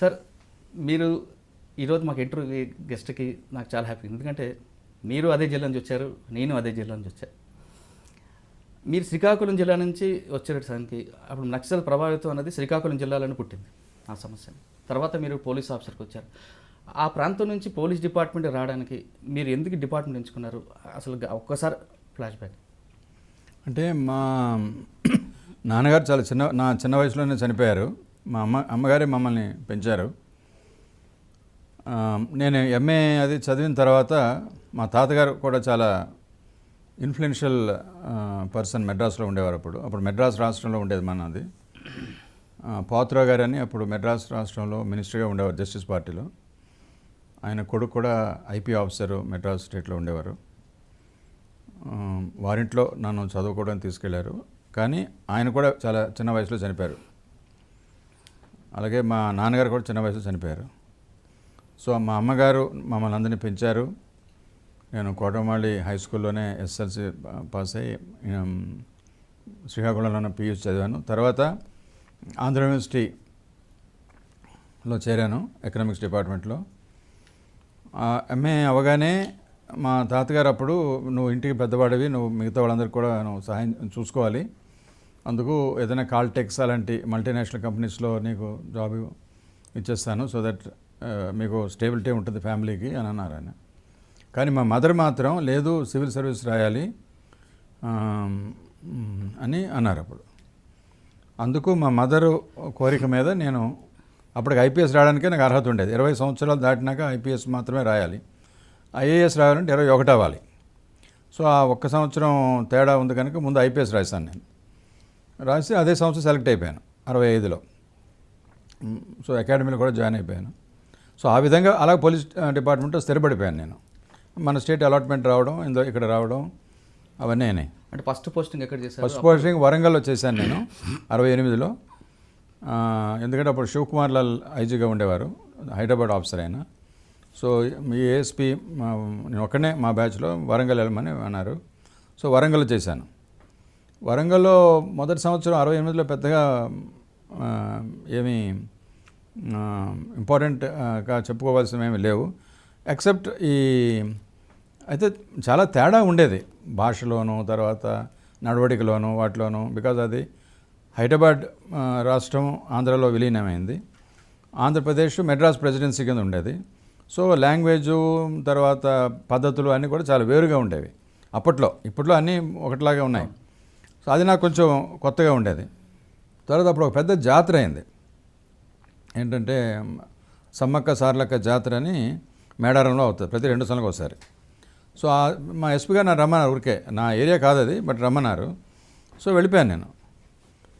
Sir మీరు ఈరోజు మాకు ఇంటర్వ్యూ గెస్ట్కి నాకు చాలా హ్యాపీ. ఎందుకంటే మీరు అదే జిల్లా నుంచి వచ్చారు నేను అదే జిల్లా నుంచి వచ్చాను మీరు శ్రీకాకుళం జిల్లా నుంచి వచ్చారు సార్కి అప్పుడు నక్సల్ ప్రభావితం అనేది శ్రీకాకుళం జిల్లాలోనే పుట్టింది ఆ సమస్య. తర్వాత మీరు పోలీస్ ఆఫీసర్కి వచ్చారు. ఆ ప్రాంతం నుంచి పోలీస్ డిపార్ట్మెంట్ రావడానికి మీరు ఎందుకు డిపార్ట్మెంట్ ఎంచుకున్నారు? అసలు ఒక్కసారి ఫ్లాష్ బ్యాక్. అంటే మా నాన్నగారు చాలా చిన్న నా చిన్న వయసులోనే చనిపోయారు. మా అమ్మ అమ్మగారే మమ్మల్ని పెంచారు. నేను ఎంఏ అది చదివిన తర్వాత మా తాతగారు కూడా చాలా ఇన్ఫ్లుయెన్షియల్ పర్సన్ మెడ్రాస్లో ఉండేవారు అప్పుడు. అప్పుడు మెడ్రాస్ రాష్ట్రంలో ఉండేది మనది ఆ, పాత్రా గారు అని అప్పుడు మెడ్రాస్ రాష్ట్రంలో మినిస్టర్గా ఉండేవారు జస్టిస్ పార్టీలో ఆయన కొడుకు కూడా ఐపీ ఆఫీసరు మెడ్రాస్ స్టేట్లో ఉండేవారు. వారింట్లో నన్ను చదువుకోవడానికి తీసుకెళ్ళారు. కానీ ఆయన కూడా చాలా చిన్న వయసులో చనిపోయారు. అలాగే మా నాన్నగారు కూడా చిన్న వయసులో చనిపోయారు. సో మా అమ్మగారు మమ్మల్ని అందరినీ పెంచారు. నేను కోటమాళి హై స్కూల్లోనే ఎస్ఎల్సి పాస్ అయ్యి శ్రీకాకుళంలోనే పియూసీ చదివాను. తర్వాత ఆంధ్ర యూనివర్సిటీలో చేరాను ఎకనామిక్స్ డిపార్ట్మెంట్లో. ఎంఏ అవగానే మా తాతగారు అప్పుడు నువ్వు ఇంటికి పెద్దవాడివి నువ్వు మిగతా వాళ్ళందరికీ కూడా నువ్వు సహాయం చూసుకోవాలి. అందుకు ఏదైనా కాల్టెక్స్ అలాంటి మల్టీనేషనల్ కంపెనీస్లో నీకు జాబ్ ఇచ్చేస్తాను సో దట్ uh, మీకు స్టేబిలిటీ ఉంటుంది ఫ్యామిలీకి అని అన్నారు ఆయన. కానీ మా మదర్ మాత్రం లేదు సివిల్ సర్వీస్ రాయాలి um, అని అన్నారు అప్పుడు. అందుకు మా మదరు కోరిక మీద నేను అప్పటికి ఐపీఎస్ రావడానికే నాకు అర్హత ఉండేది. ఇరవై సంవత్సరాలు దాటినాక ఐపీఎస్ మాత్రమే రాయాలి. ఐఏఎస్ రాయాలంటే ఇరవై ఒకటి అవ్వాలి. సో ఆ ఒక్క సంవత్సరం తేడా ఉంది కనుక ముందు ఐపీఎస్ రాశాను నేను. రాసి అదే సంవత్సరం సెలెక్ట్ అయిపోయాను అరవై ఐదులో. సో అకాడమీలో కూడా జాయిన్ అయిపోయాను. సో ఆ విధంగా అలా పోలీస్ డిపార్ట్మెంట్లో స్థిరపడిపోయాను నేను. మన స్టేట్ అలాట్మెంట్ రావడం ఇందులో ఇక్కడ రావడం అవన్నీ అయినాయి. అంటే ఫస్ట్ పోస్టింగ్ ఎక్కడ చేశారు? ఫస్ట్ పోస్టింగ్ వరంగల్లో చేశాను నేను అరవై ఎనిమిదిలో. ఎందుకంటే అప్పుడు శివకుమార్ లాల్ ఐజీగా ఉండేవారు హైదరాబాద్ ఆఫీసర్ ఆయన. సో మీ ఏఎస్పీ నేను ఒక్కనే మా బ్యాచ్లో వరంగల్ వెళ్ళమని అన్నారు. సో వరంగల్లో చేశాను. వరంగల్లో మొదటి సంవత్సరం అరవై ఎనిమిదిలో పెద్దగా ఏమి ఏమీ ఇంపార్టెంట్గా చెప్పుకోవాల్సినవి లేవు. ఎక్సెప్ట్ ఈ అయితే చాలా తేడా ఉండేది భాషలోను తర్వాత నడవడికలోను వాటిలోను బికాజ్ అది హైదరాబాద్ రాష్ట్రం ఆంధ్రలో విలీనమైంది. ఆంధ్రప్రదేశ్ మెడ్రాస్ ప్రెసిడెన్సీ కింద ఉండేది. సో లాంగ్వేజు తర్వాత పద్ధతులు అన్నీ కూడా చాలా వేరుగా ఉండేవి. అప్పట్లో ఇప్పట్లో అన్నీ ఒకటిలాగే ఉన్నాయి. సో అది నాకు కొంచెం కొత్తగా ఉండేది. తర్వాత అప్పుడు ఒక పెద్ద జాతర అయింది. ఏంటంటే సమ్మక్క సార్లక్క జాతర అని మేడారంలో అవుతుంది. ప్రతి రెండు సంవత్సరాలకు ఒకసారి సో మా ఎస్పీ గారు నన్ను రమ్మన్నారు ఊరికే. నా ఏరియా కాదు అది బట్ రమ్మన్నారు. సో వెళ్ళిపోయాను నేను.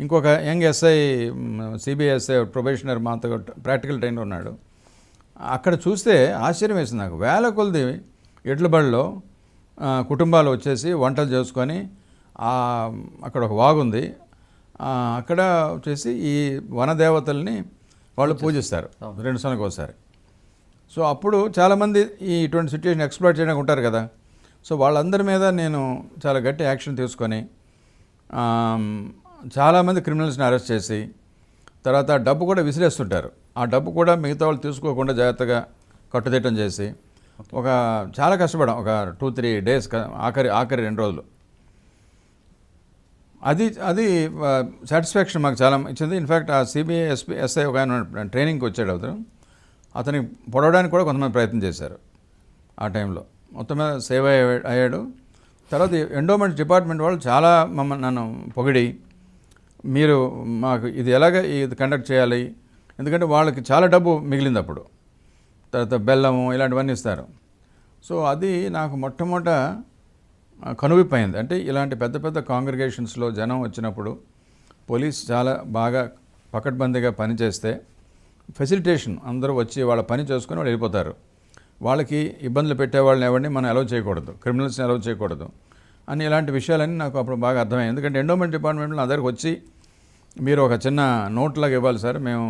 ఇంకొక యంగ్ ఎస్ఐ సిబిఎస్ఐ ప్రొబేషనర్ మాతో ప్రాక్టికల్ ట్రైనర్ ఉన్నాడు. అక్కడ చూస్తే ఆశ్చర్యం వేసింది నాకు. వేల కొలది ఎడ్ల బళ్ళలో కుటుంబాలు వచ్చేసి వంటలు చేసుకొని అక్కడ ఒక వాగుంది అక్కడ వచ్చేసి ఈ వనదేవతల్ని వాళ్ళు పూజిస్తారు. రెండు సంవత్సరాలకు ఒకసారి. సో అప్పుడు చాలామంది ఈ ఇటువంటి సిచ్యువేషన్ ఎక్స్ప్లోర్ చేయడానికి ఉంటారు కదా. సో వాళ్ళందరి మీద నేను చాలా గట్టి యాక్షన్ తీసుకొని చాలామంది క్రిమినల్స్ని అరెస్ట్ చేసి తర్వాత డబ్బు కూడా విసిరేస్తుంటారు. ఆ డబ్బు కూడా మిగతా వాళ్ళు తీసుకోకుండా జాగ్రత్తగా కట్టుదిట్టం చేసి ఒక చాలా కష్టపడాం ఒక టూ త్రీ డేస్ ఆఖరి ఆఖరి రెండు రోజులు. అది అది సాటిస్ఫాక్షన్ మాకు చాలా ఇచ్చింది. ఇన్ఫ్యాక్ట్ ఆ సిబిఐ ఎస్పీ ఎస్ఐ ఒక ఆయన ట్రైనింగ్కి వచ్చాడు అతను. అతనికి పొడవడానికి కూడా కొంతమంది ప్రయత్నం చేశారు ఆ టైంలో. మొత్తం మీద సేవ్ అయ్యా- అయ్యాడు. తర్వాత ఎండోమెంట్ డిపార్ట్మెంట్ వాళ్ళు చాలా మమ్మల్ని నన్ను పొగిడి మీరు మాకు ఇది ఎలాగ ఇది కండక్ట్ చేయాలి? ఎందుకంటే వాళ్ళకి చాలా డబ్బు మిగిలింది అప్పుడు. తర్వాత బెల్లము ఇలాంటివన్నీ ఇస్తారు. సో అది నాకు మొట్టమొదట కనువిప్పైంది. అంటే ఇలాంటి పెద్ద పెద్ద కాంగ్రిగేషన్స్లో జనం వచ్చినప్పుడు పోలీస్ చాలా బాగా పకడ్బందీగా పనిచేస్తే ఫెసిలిటేషన్ అందరూ వచ్చి వాళ్ళ పని చేసుకొని వాళ్ళు వెళ్ళిపోతారు. వాళ్ళకి ఇబ్బందులు పెట్టే వాళ్ళని ఎవరిని మనం అలౌ చేయకూడదు. క్రిమినల్స్ని అలౌ చేయకూడదు అని ఇలాంటి విషయాలన్నీ నాకు అప్పుడు బాగా అర్థమైంది ఎందుకంటే ఎండోమెంట్ డిపార్ట్మెంట్లో నా దగ్గరకు వచ్చి మీరు ఒక చిన్న నోట్లాగా ఇవ్వాలి సార్ మేము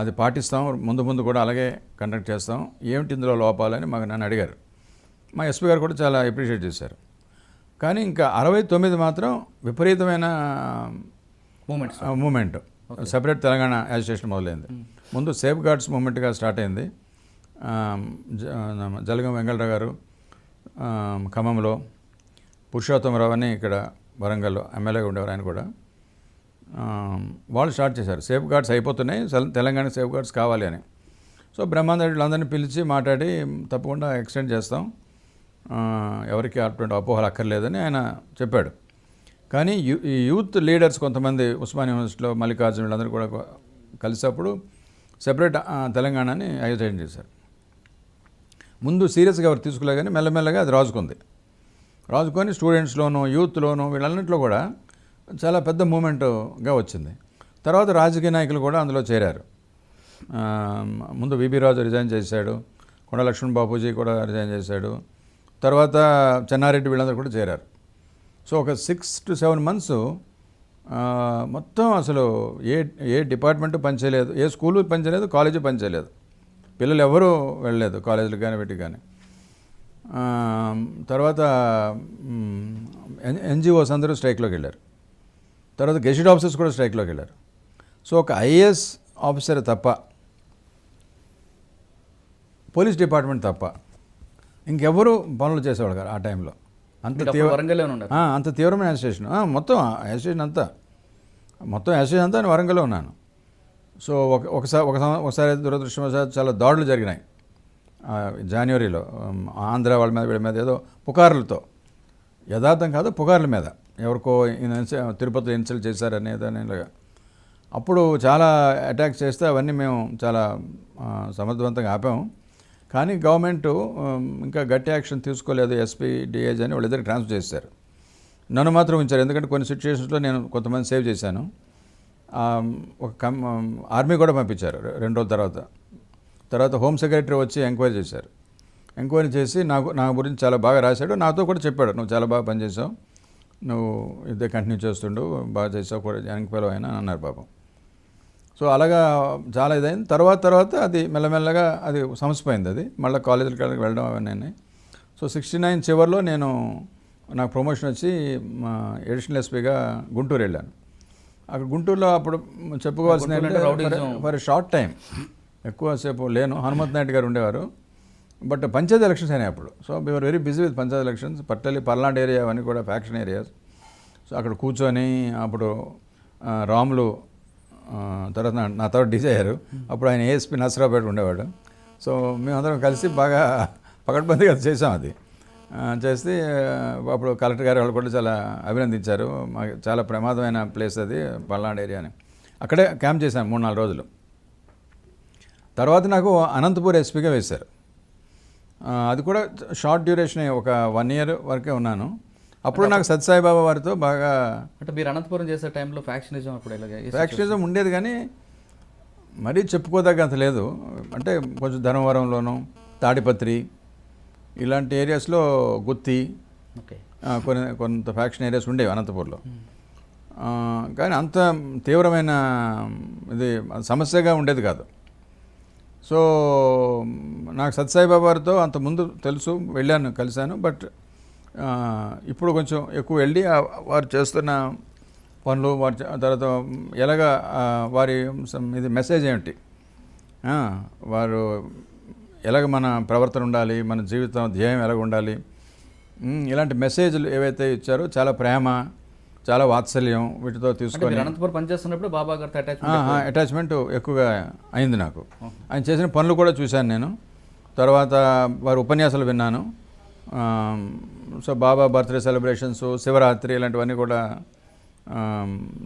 అది పాటిస్తాం ముందు ముందు కూడా అలాగే కండక్ట్ చేస్తాం. ఏమిటి ఇందులో లోపాలని మాకు నన్ను అడిగారు. మా ఎస్పీ గారు కూడా చాలా అప్రిషియేట్ చేశారు. కానీ ఇంకా అరవై తొమ్మిది మాత్రం విపరీతమైన moments. Moment. Separate Telangana association మొదలైంది. ముందు సేఫ్ గార్డ్స్ మూమెంట్గా స్టార్ట్ అయింది. జలగం వెంకటరావు గారు ఖమ్మంలో పురుషోత్తమరావు అని ఇక్కడ వరంగల్లో ఎమ్మెల్యేగా ఉండేవారు ఆయన కూడా. వాళ్ళు స్టార్ట్ చేశారు. సేఫ్ గార్డ్స్ అయిపోతున్నాయి. తెల- తెలంగాణ సేఫ్ గార్డ్స్ కావాలి అని. సో బ్రహ్మాండ వీళ్ళందరినీ పిలిచి మాట్లాడి తప్పకుండా ఎక్స్టెండ్ చేస్తాం. ఎవరికి అటువంటి అపోహలు అక్కర్లేదని ఆయన చెప్పాడు. కానీ యూ ఈ యూత్ లీడర్స్ కొంతమంది ఉస్మాన్ యూనివర్సిటీలో మల్లికార్జున వీళ్ళందరూ కూడా కలిసినప్పుడు సెపరేట్ తెలంగాణని ఐడెంటిఫై చేశారు. ముందు సీరియస్గా ఎవరు తీసుకులే కానీ మెల్లమెల్లగా అది రాజుకుంది. రాజుకొని స్టూడెంట్స్లోను యూత్లోను వీళ్ళన్నింటిలో కూడా చాలా పెద్ద మూమెంట్గా వచ్చింది. తర్వాత రాజకీయ నాయకులు కూడా అందులో చేరారు. ముందు విబి రాజు రిజైన్ చేశాడు. కొండ లక్ష్మణ్ బాపూజీ కూడా రిజైన్ చేశాడు. తర్వాత చెన్నారెడ్డి వీళ్ళందరూ కూడా చేరారు. సో ఒక సిక్స్ టు సెవెన్ మంత్స్ మొత్తం అసలు ఏ ఏ డిపార్ట్మెంట్ పనిచేయలేదు ఏ స్కూలు పనిచేయలేదు కాలేజీ పనిచేయలేదు పిల్లలు ఎవరూ వెళ్ళలేదు కాలేజీలకు కానీ వీటికి కానీ తర్వాత ఎన్జిఓస్ అందరూ స్ట్రైక్లోకి వెళ్ళారు. తర్వాత గెజిట్ ఆఫీసర్స్ కూడా స్ట్రైక్లోకి వెళ్ళారు. సో ఒక ఐఏఎస్ ఆఫీసర్ తప్ప పోలీస్ డిపార్ట్మెంట్ తప్ప ఇంకెవరు పనులు చేసేవాళ్ళు కాదు ఆ టైంలో. అంత మీరు అప్పుడు తీవ్ర వరంగల్లోనే ఉన్నారు అంత తీవ్రమైన అసోసియేషన్ మొత్తం అసోసియేషన్ అంతా. మొత్తం అసోసియేషన్ అంతా నేను వరంగల్లో ఉన్నాను. సో ఒక ఒకసారి ఒకసారి దురదృష్టవశాత్తు చాలా దాడులు జరిగినాయి. జనవరిలో ఆంధ్ర వాళ్ళ మీద వీళ్ళ మీద ఏదో పుకార్లతో. యథార్థం కాదు పుకార్ల మీద. ఎవరికో తిరుపతిలో ఇన్సల్ట్ చేశారనేది అనేలాగా అప్పుడు చాలా అటాక్స్ చేస్తే అవన్నీ మేము చాలా సమర్థవంతంగా ఆపాము. కానీ గవర్నమెంట్ ఇంకా గట్టి యాక్షన్ తీసుకోలేదు ఎస్పీ డిఏజ్ అని వాళ్ళిద్దరికి ట్రాన్స్ఫర్ చేశారు నన్ను మాత్రం ఉంచారు. ఎందుకంటే కొన్ని సిచ్యువేషన్స్లో నేను కొంతమంది సేవ్ చేశాను. ఒక కం ఆర్మీ కూడా పంపించారు రెండు రోజుల తర్వాత. తర్వాత హోమ్ సెక్రటరీ వచ్చి ఎంక్వైరీ చేశారు. ఎంక్వైరీ చేసి నాకు నా గురించి చాలా బాగా రాశాడు. నాతో కూడా చెప్పాడు నువ్వు చాలా బాగా పనిచేసావు. నువ్వు ఇదే కంటిన్యూ చేస్తుండు బాగా చేసావు కూడా ఎంక్వైరీ అయినా అన్నారు పాపం. సో అలాగా చాలా ఇదైంది. తర్వాత తర్వాత అది మెల్లమెల్లగా అది సమసిపోయింది అది. మళ్ళీ కాలేజీకి వెళ్ళడం అవన్నీ. సో సిక్స్టీ నైన్ చివరిలో నేను నాకు ప్రమోషన్ వచ్చి మా ఎడిషనల్ ఎస్పీగా గుంటూరు వెళ్ళాను. అక్కడ గుంటూరులో అప్పుడు చెప్పుకోవాల్సిన. ఫర్ షార్ట్ టైం ఎక్కువసేపు లేను. హనుమంత్ నాయుడు గారు ఉండేవారు. బట్ పంచాయతీ ఎలక్షన్స్ అయినాయి అప్పుడు. So we are very busy with panchayat elections. పట్టలి Palnadu area అవన్నీ కూడా ఫ్యాక్షన్ ఏరియాస్. సో అక్కడ కూర్చొని అప్పుడు రాములు తర్వాత నా- తర్వాత డిజైర్ అప్పుడు ఆయన ఏఎస్పీ నసరాపేట ఉండేవాడు. సో మేమందరం కలిసి బాగా పకడ్బందీగా చేసాం అది. చేస్తే అప్పుడు కలెక్టర్ గారు వాళ్ళు కూడా చాలా అభినందించారు. మాకు చాలా ప్రమాదమైన ప్లేస్ అది పల్నాడు ఏరియా అని. అక్కడే క్యాంప్ చేశాను మూడు నాలుగు రోజులు. తర్వాత నాకు అనంతపూర్ ఎస్పీగా వేశారు. అది కూడా షార్ట్ డ్యూరేషన్ ఒక వన్ ఇయర్ వరకే ఉన్నాను. అప్పుడు నాకు సత్యసాయిబాబా వారితో బాగా అంటే మీరు అనంతపురం చేసే టైంలో ఫ్యాక్షనిజం అప్పుడు ఫ్యాక్షనిజం ఉండేది కానీ మరీ చెప్పుకోదగ్గ అంత లేదు. అంటే కొంచెం ధర్మవరంలోను తాడిపత్రి ఇలాంటి ఏరియాస్లో గుత్తి కొన్ని కొంత ఫ్యాక్షన్ ఏరియాస్ ఉండేవి అనంతపూర్లో. ఆ, కానీ అంత తీవ్రమైన ఇది సమస్యగా ఉండేది కాదు. సో నాకు సత్యసాయిబాబా వారితో అంత ముందు తెలుసు వెళ్ళాను కలిశాను బట్ ఇప్పుడు కొంచెం ఎక్కువ వెళ్ళి వారు చేస్తున్న పనులు వారి తర్వాత ఎలాగ వారి ఇది మెసేజ్ ఏమిటి వారు ఎలాగ మన ప్రవర్తన ఉండాలి మన జీవితం ధ్యేయం ఎలాగ ఉండాలి? ఇలాంటి మెసేజ్లు ఏవైతే ఇచ్చారో చాలా ప్రేమ చాలా వాత్సల్యం వీటితో తీసుకొని అనంతపురం పనిచేస్తున్నప్పుడు బాబా గారితో అటాచ్ అటాచ్మెంట్ ఎక్కువగా అయింది నాకు. ఆయన చేసిన పనులు కూడా చూశాను నేను. తర్వాత వారి ఉపన్యాసాలు విన్నాను. So Baba birthday celebrations Shivaratri ఇలాంటివన్నీ కూడా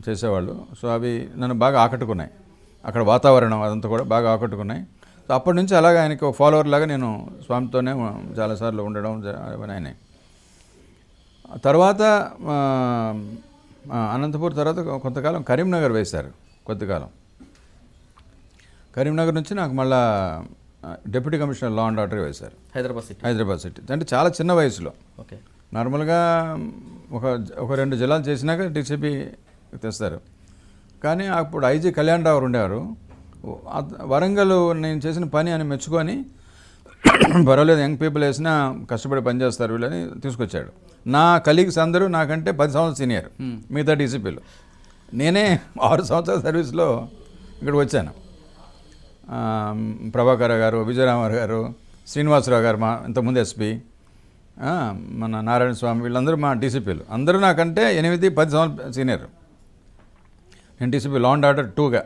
చేసేవాళ్ళు. సో అవి నన్ను బాగా ఆకట్టుకున్నాయి. అక్కడ వాతావరణం అదంతా కూడా బాగా ఆకట్టుకున్నాయి. సో అప్పటి నుంచి అలాగే ఆయనకి ఫాలోవర్ లాగా నేను స్వామితోనే చాలాసార్లు ఉండడం ఆయన తర్వాత అనంతపూర్ తర్వాత కొంతకాలం కరీంనగర్ వేశారు కొద్దికాలం. కరీంనగర్ నుంచి నాకు మళ్ళా deputy commissioner law and order వేశారు. హైదరాబాద్ సిటీ. హైదరాబాద్ సిటీ. అంటే చాలా చిన్న వయసులో. ఓకే. నార్మల్గా ఒక ఒక రెండు జిల్లాలు చేసినాక డీసీపీ తెస్తారు. కానీ అప్పుడు ఐజీ కళ్యాణ్ రావు ఉండేవారు. వరంగల్ నేను చేసిన పని అని మెచ్చుకొని పర్వాలేదు యంగ్ పీపుల్ వేసినా కష్టపడి పనిచేస్తారు వీళ్ళని తీసుకొచ్చాడు. నా కలీగ్స్ అందరూ నాకంటే పది సంవత్సరాలు సీనియర్ మిగతా డీసీపీలు నేనే ఆరు సంవత్సరాల సర్వీస్లో ఇక్కడికి వచ్చాను. ప్రభాకర్ గారు విజయరామారావు గారు శ్రీనివాసరావు గారు మా ఇంతకుముందు ఎస్పీ మన నారాయణ స్వామి వీళ్ళందరూ మా డీసీపీలు అందరూ నాకంటే ఎనిమిది పది సంవత్సరాలు సీనియర్. నేను డీసీపీ లా అండ్ ఆర్డర్ టూగా